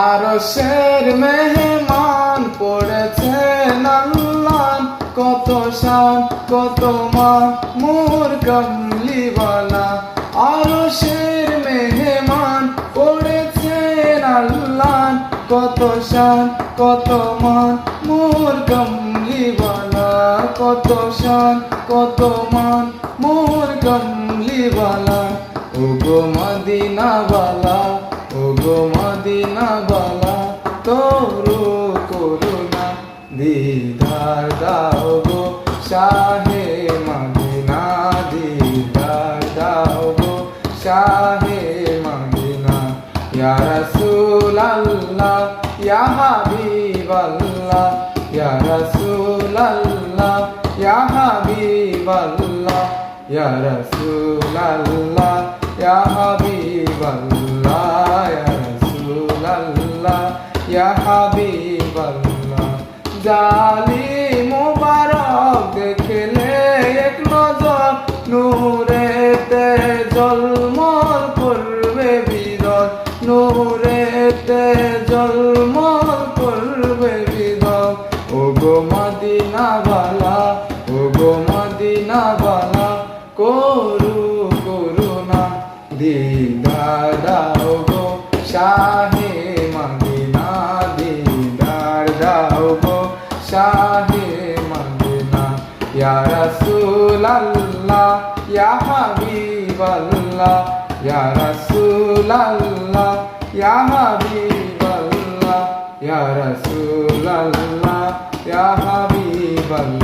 আর শের মেহমান পড়েছেন আল্লাহ। কত শান, কত মান মোর আর শের মেহমান পড়েছেন আল্লাহ। কত শান, কত মান মোর কমলিওয়ালা কত শান, কত মান মোর কমলিওয়ালা ও গো মদিনাওয়ালা ও গো মদিনাওয়ালা তোরো করুণা। দিদার দাও গো, শাহে মদিনা, দিদার দাও গো, শাহে মদিনা। ইয়া রাসূল আল্লাহ ইয়া হাবিব আল্লাহ ইয়া রাসূল আল্লাহ ইয়া হাবিব ইয়া রাসূল আল্লাহ ইয়া ইয়া হাবিব আল্লাহ জালি মুবারক দেখলে এক নজর নূরেতে জলমল করবে বিরল নূরেতে জলমল করবে বিরল। ও গো মদিনা বালা ও গো মদিনা বালা করু করুণা, দিদার দাও গো শাহে যাব শাহে মদিনা। ইয়া রাসূলুল্লাহ, ইয়া হাবিবাল্লাহ, ইয়া রাসূলুল্লাহ, ইয়া হাবিবাল্লাহ, ইয়া রাসূলুল্লাহ, ইয়া হাবিবাল্লাহ।